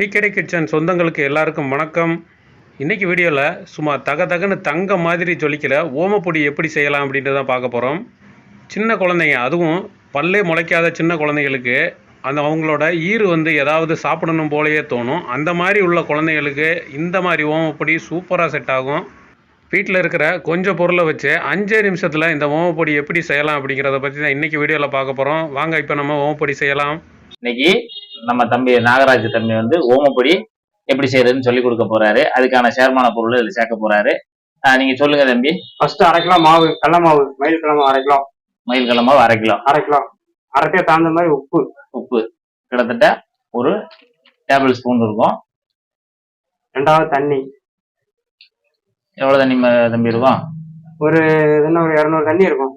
TKD kitchen சொந்தங்களுக்கு எல்லாருக்கும் வணக்கம். இன்றைக்கி வீடியோவில் சும்மா தக தகன்னு தங்க மாதிரி ஜொலிக்கிற ஓமப்பொடி எப்படி செய்யலாம் அப்படின்ட்டு தான் பார்க்க போகிறோம் சின்ன குழந்தைங்க அதுவும் பல்லே முளைக்காத சின்ன குழந்தைங்களுக்கு அந்த அவங்களோட ஈறு வந்து ஏதாவது சாப்பிடணும் போலயே தோணும். அந்த மாதிரி உள்ள குழந்தைங்களுக்கு இந்த மாதிரி ஓமப்பொடி சூப்பராக செட் ஆகும். வீட்டில் இருக்கிற கொஞ்சம் பொருளை வச்சு அஞ்சே நிமிஷத்தில் இந்த ஓமப்பொடி எப்படி செய்யலாம் அப்படிங்கிறத பற்றி தான் இன்றைக்கி வீடியோவில் பார்க்க போகிறோம் வாங்க இப்போ நம்ம ஓமப்பொடி செய்யலாம். இன்னைக்கு நம்ம தம்பி நாகராஜ் தம்பி வந்து ஓமப்பொடி எப்படி செய்யறதுன்னு சொல்லி கொடுக்க போறாரு. அதுக்கான சேர்மான பொருள் இதுல சேர்க்க போறாரு. நீங்க சொல்லுங்க தம்பி. ஃபர்ஸ்ட் அரை கிலோ மாவு கடல மாவு மயில் கிழமை அரை கிலோ. மயில் கிழமை அரை கிலோ. அரை கிலோ. அரைக்கே தகுந்த மாதிரி உப்பு. உப்பு. கிட்டத்தட்ட ஒரு டேபிள் ஸ்பூன் இருக்கும். ரெண்டாவது தண்ணி. எவ்வளவு தண்ணி தம்பி இருக்கும்? ஒரு என்ன ஒரு இரநூறு தண்ணி இருக்கும்.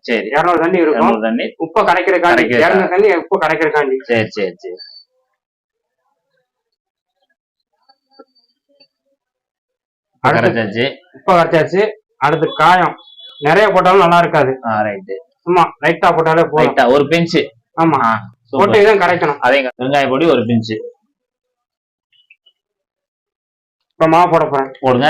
சரி. இரநூறு தண்ணி இருக்கும். தண்ணி. உப்பை கரைக்கிறதுக்கா. இரநூறு தண்ணி உப்பு கரைக்கிறக்காண்டி சரி சரி சரி. கரைச்சாச்சு. உப்பை கரைச்சாச்சு. அடுத்து காயம். நிறைய போட்டாலும் நல்லா இருக்காது. ரைட்டு சும்மா லைட்டா போட்டாலே போதும். ஒரு பிஞ்சு. ஆமா. போட்டு இதான் கரைக்கணும். அதே வெங்காய பொடி ஒரு பிஞ்சு. இப்ப மாவு போட போறேன். போடுங்க.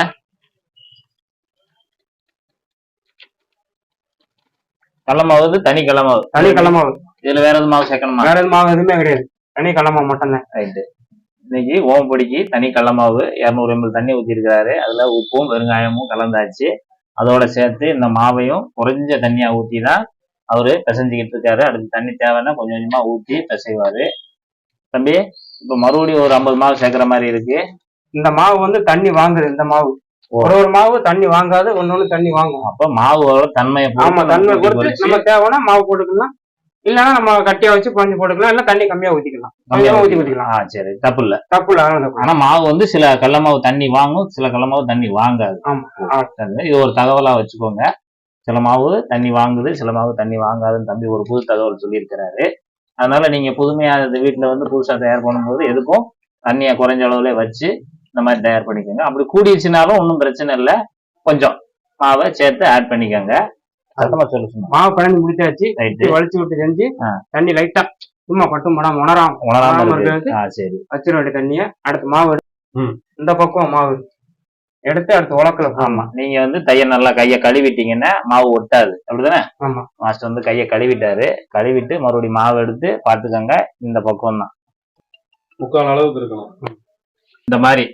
கடல மாவு வந்து தனி கடல மாவு தனி கடல மாவு இதுல வேற எதுவும் மாவு சேர்க்கணுமா? வேற எதுவும் மாவு எதுவுமே கிடையாது. தனி கடல மாவு மட்டும்தான். ரைட்டு இன்னைக்கு ஓம பொடிக்கு தனி கடல மாவு இரநூறு எம்எல் தண்ணி ஊற்றிருக்கிறாரு அதுல உப்பும் பெருங்காயமும் கலந்தாச்சு. அதோட சேர்த்து இந்த மாவையும் குறைஞ்ச தண்ணியா ஊற்றி தான் அவரு பிசைஞ்சுக்கிட்டு இருக்காரு. அடுத்து தண்ணி தேவைன்னா கொஞ்சம் கொஞ்சமா ஊற்றி பிசைவாரு. தம்பி இப்ப மறுபடியும் ஒரு ஐம்பது மாவு சேர்க்கிற மாதிரி இருக்கு. இந்த மாவு வந்து தண்ணி வாங்குது இந்த மாவு. ஒரு ஒரு மாவு தண்ணி வாங்காது ஒன்னொன்னு தண்ணி வாங்கும் அப்ப மாவோட தன்மையை ஆமா தன்மை பொறுத்து நம்ம தேவைன்னா மாவு போட்டுக்கலாம். இல்லைன்னா நம்ம கட்டியா வச்சு பஞ்சு போட்டுக்கலாம். இல்ல தண்ணி கம்மியா ஊத்திக்கலாம். கம்மியா ஊத்தி ஊத்திக்கலாம். சரி. தப்பு இல்ல. தப்பு இல்ல. ஆனா மாவு வந்து சில கடல மாவு தண்ணி வாங்கும் சில கடல மாவு தண்ணி வாங்காது. இது ஒரு தகவலா வச்சுக்கோங்க. சில மாவு தண்ணி வாங்குது சில மாவு தண்ணி வாங்காதுன்னு தம்பி ஒரு புது தகவல் சொல்லியிருக்கிறாரு. அதனால நீங்க புதுமையா வீட்டுல வந்து புதுசா தயார் பண்ணும்போது எதுக்கும் தண்ணியை குறைஞ்ச அளவுல வச்சு இந்த மாதிரி தயார் பண்ணிக்கோங்க. அப்படி கூடிடுச்சுனாலும் ஒன்றும் பிரச்சனை இல்லை. கொஞ்சம் மாவை சேர்த்து ஆட் பண்ணிக்கோங்க. சத்தமா சொல்ல சொன்னா மாவு பிணைஞ்சு முடிச்சாச்சு. வலிச்சு விட்டு செஞ்சு. தண்ணி லைட்டா சும்மா பட்டும் படம் உணராம. உணராம சரி. வச்சிட வேண்டிய தண்ணிய அடுத்து மாவு. இந்த பக்கம் மாவு. எடுத்து அடுத்து உலக்கல ஆமா. நீங்க வந்து கையை நல்லா கையை கழுவிட்டீங்கன்னா மாவு ஒட்டாது. அப்படிதானே? ஆமா. மாஸ்டர் வந்து கையை கழுவிட்டாரு. கழுவிட்டு மறுபடியும் மாவு எடுத்து பார்த்துக்கோங்க. இந்த பக்கம் தான் முக்கால் அளவுக்கு இருக்கணும். இந்த மாதிரி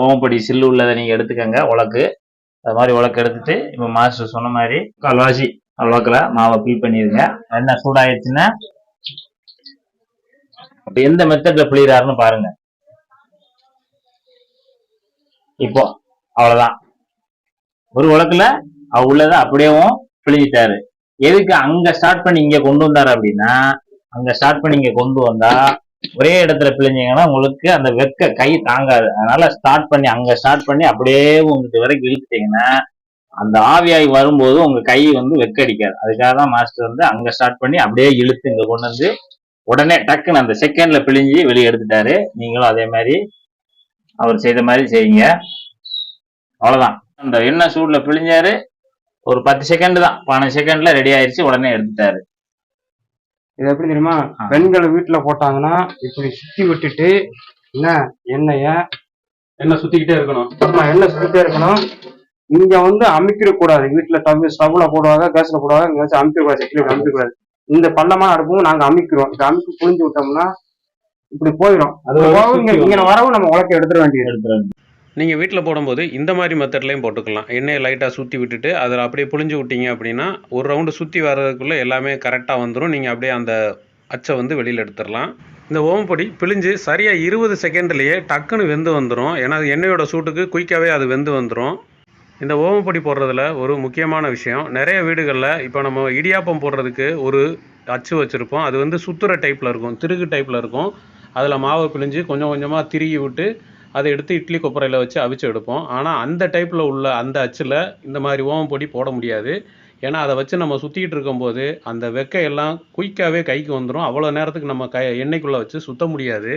ஓமப்படி சில்லு உள்ளதை நீங்க எடுத்துக்கோங்க உலக்கு அது மாதிரி உலக்கு எடுத்துட்டு இப்போ மாஸ்டர் சொன்ன மாதிரி கால்வாசி உலக்கில் மாவை ஃபில் பண்ணிடுங்க. என்ன சூடாயிடுச்சுன்னா இப்போ எந்த மெத்தட்ல பிழிறாருன்னு பாருங்க. இப்போ அவ்வளவுதான். ஒரு உலக்குல அவ உள்ளதை அப்படியேவும் பிழிஞ்சிட்டாரு எதுக்கு அங்க ஸ்டார்ட் பண்ணி இங்க கொண்டு வந்தாரு அப்படின்னா அங்க ஸ்டார்ட் பண்ணி இங்க கொண்டு வந்தா ஒரே இடத்துல பிழிஞ்சிங்கன்னா உங்களுக்கு அந்த வெக்க கை தாங்காது. அதனால ஸ்டார்ட் பண்ணி அங்க ஸ்டார்ட் பண்ணி அப்படியே உங்களுக்கு வரைக்கும் இழுத்துட்டீங்கன்னா அந்த ஆவியாகி வரும்போது உங்க கை வந்து வெக்கடிக்காது. அதுக்காக தான் மாஸ்டர் வந்து அங்க ஸ்டார்ட் பண்ணி அப்படியே இழுத்து இங்க கொண்டு வந்து உடனே டக்குன்னு அந்த செகண்ட்ல பிழிஞ்சு வெளியே எடுத்துட்டாரு. நீங்களும் அதே மாதிரி அவர் செய்த மாதிரி செய்யுங்க. அவ்வளவுதான். அந்த எண்ணெய் சூட்ல பிழிஞ்சாரு. ஒரு பத்து செகண்ட் தான். பன்னெண்டு செகண்ட்ல ரெடி ஆயிடுச்சு உடனே எடுத்துட்டாரு. இது எப்படி தெரியுமா. பெண்கள் வீட்டுல போட்டாங்கன்னா இப்படி சுத்தி விட்டுட்டு என்ன எண்ணெய என்ன சுத்திக்கிட்டே இருக்கணும். எண்ணெய் சுத்திட்டே இருக்கணும். இங்க வந்து அமைக்கிற கூடாது வீட்டுல தவி ஸ்டவ்ல போடுவாங்க கேஸ்ல போடுவாங்க இங்க வச்சு அமைக்க கூடாது செக்கில அமைக்க கூடாது இந்த பள்ளமான அடுப்பும் நாங்க அமைக்கிறோம் இந்த அமைப்பு புழிஞ்சு விட்டோம்னா இப்படி போயிடும் அது இங்க வரவும் நம்ம உலக்க எடுத்துட வேண்டியது. எடுத்துட்டு நீங்கள் வீட்டில் போடும்போது இந்த மாதிரி மெத்தட்லையும் போட்டுக்கலாம். எண்ணெயை லைட்டாக சுற்றி விட்டுட்டு அதில் அப்படியே புழிஞ்சு விட்டீங்க அப்படின்னா ஒரு ரவுண்டு சுற்றி வர்றதுக்குள்ளே எல்லாமே கரெக்டாக வந்துடும் நீங்கள் அப்படியே அந்த அச்சை வந்து வெளியில் எடுத்துடலாம். இந்த ஓமப்பொடி பிழிஞ்சு சரியாக இருபது செகண்ட்லேயே டக்குன்னு வெந்து வந்துடும் ஏன்னா அது எண்ணெயோட சூட்டுக்கு குயிக்காகவே அது வெந்து வந்துடும் இந்த ஓமப்பொடி போடுறதுல ஒரு முக்கியமான விஷயம். நிறைய வீடுகளில் இப்போ நம்ம இடியாப்பம் போடுறதுக்கு ஒரு அச்சு வச்சுருப்போம். அது வந்து சுத்துற டைப்பில் இருக்கும். திருகு டைப்பில் இருக்கும். அதில் மாவை பிழிஞ்சு கொஞ்சம் கொஞ்சமாக திருகி விட்டு அதை எடுத்து இட்லி கொப்பரையில் வச்சு அவிச்சு எடுப்போம். ஆனால் அந்த டைப்பில் உள்ள அந்த அச்சில் இந்த மாதிரி ஓமப்பொடி போட முடியாது. ஏன்னா அதை வச்சு நம்ம சுற்றிக்கிட்டு இருக்கும்போது அந்த வெக்கை எல்லாம் குயிக்காகவே கைக்கு வந்துடும் அவ்வளோ நேரத்துக்கு நம்ம கை எண்ணெய்க்குள்ளே வச்சு சுத்த முடியாது.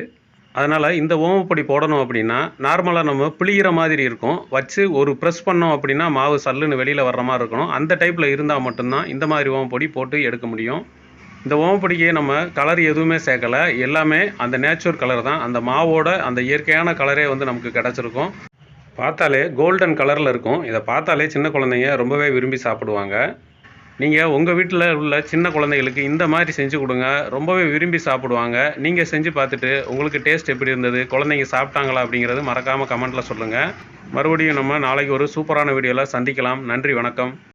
அதனால் இந்த ஓமப்பொடி போடணும் அப்படின்னா நார்மலாக நம்ம பிழிகிற மாதிரி இருக்கும். வச்சு ஒரு ப்ரெஸ் பண்ணோம் அப்படின்னா மாவு சல்லுன்னு வெளியில் வர்ற மாதிரி இருக்கணும். அந்த டைப்பில் இருந்தால் மட்டும்தான் இந்த மாதிரி ஓமப்பொடி போட்டு எடுக்க முடியும். இந்த ஓமப்பொடிக்கு நம்ம கலர் எதுவுமே சேர்க்கலை. எல்லாமே அந்த நேச்சுரல் கலர் தான். அந்த மாவோட அந்த இயற்கையான கலரே வந்து நமக்கு கிடச்சிருக்கும். பார்த்தாலே கோல்டன் கலரில் இருக்கும். இதை பார்த்தாலே சின்ன குழந்தைங்க ரொம்பவே விரும்பி சாப்பிடுவாங்க. நீங்கள் உங்கள் வீட்டில் உள்ள சின்ன குழந்தைகளுக்கு இந்த மாதிரி செஞ்சு கொடுங்க. ரொம்பவே விரும்பி சாப்பிடுவாங்க. நீங்கள் செஞ்சு பார்த்துட்டு உங்களுக்கு டேஸ்ட் எப்படி இருந்தது? குழந்தைங்க சாப்பிட்டாங்களா அப்படிங்கிறது மறக்காமல் கமெண்ட்டில் சொல்லுங்கள் மறுபடியும் நம்ம நாளைக்கு ஒரு சூப்பரான வீடியோவில் சந்திக்கலாம். நன்றி வணக்கம்.